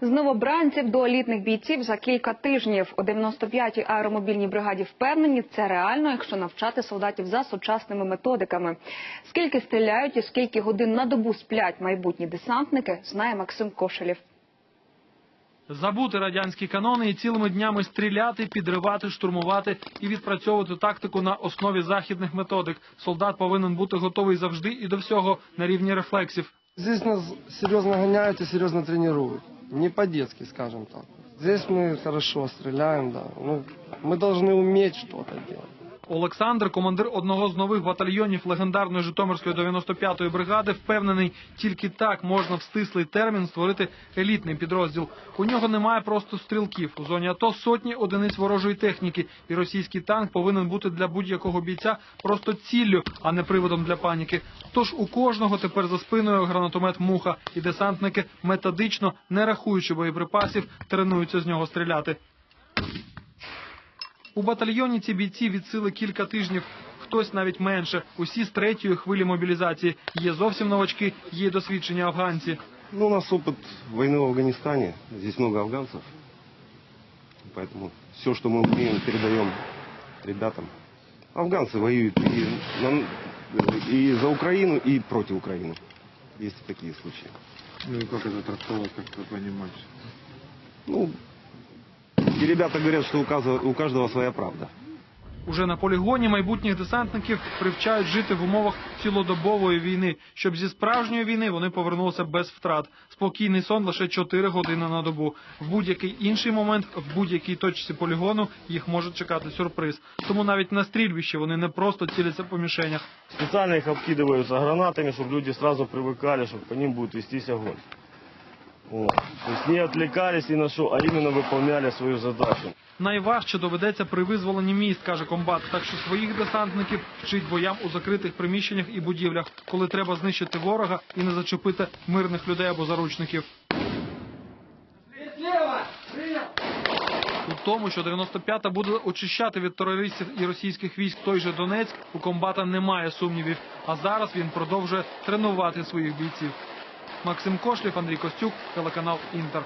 З новобранців до елітних бійців за кілька тижнів у 95-й аеромобільній бригаді впевнені, це реально, якщо навчати солдатів за сучасними методиками. Скільки стріляють і скільки годин на добу сплять майбутні десантники, знає Максим Кошелєв. Забути радянські канони і цілими днями стріляти, підривати, штурмувати і відпрацьовувати тактику на основі західних методик. Солдат повинен бути готовий завжди і до всього на рівні рефлексів. Здесь нас серьезно гоняют и серьезно тренируют Не по-детски, скажем так. Здесь мы хорошо стреляем, да. Ну, мы должны уметь что-то делать. Олександр, командир одного з нових батальйонів легендарної Житомирської 95-ї бригади, впевнений, тільки так можна в стислий термін створити елітний підрозділ. У нього немає просто стрілків. У зоні АТО сотні одиниць ворожої техніки, і російський танк повинен бути для будь-якого бійця просто ціллю, а не приводом для паніки. Тож у кожного тепер за спиною гранатомет муха, і десантники методично, не рахуючи боєприпасів, тренуються з нього стріляти. У батальйоні ці бійці від сили кілька тижнів, хтось навіть менше. Усі з третьої хвилі мобілізації. Є зовсім новачки, є досвідчені афганці. Ну, у нас опыт войны в Афганистане. Здесь много афганцев. Поэтому все, что мы умеем, передаем ребятам. Афганцы воюют и, на- и за Украину, и против Украины. Есть и такие случаи. Ну и как это трактовать, как это понимать? Ну, и ребята говорят, что у каждого, у каждого своя правда. Уже на полігоні майбутніх десантників привчають жити в умовах цілодобової війни, щоб зі справжньої війни вони повернулися без втрат. Спокійний сон лише 4 години на добу. В будь-який інший момент, в будь-якій точці полігону їх може чекати сюрприз. Тому навіть на стрільбищі вони не просто ціляться по мішенях. Специально их обкидываются гранатами, чтобы люди сразу привыкали, что по ним будет вестись огонь. Вот. То есть не отвлекались ни на что, а именно выполняли свою задачу. Найважче доведеться при визволенні міст, каже комбат. Так що своїх десантників вчить боям у закритих приміщеннях і будівлях, коли треба знищити ворога і не зачепити мирних людей або заручників. У тому, що 95-та буде очищати від терористів і російських військ той же Донецьк, у комбата немає сумнівів. А зараз він продовжує тренувати своїх бійців. Максим Кошлів, Андрій Костюк, телеканал Інтер.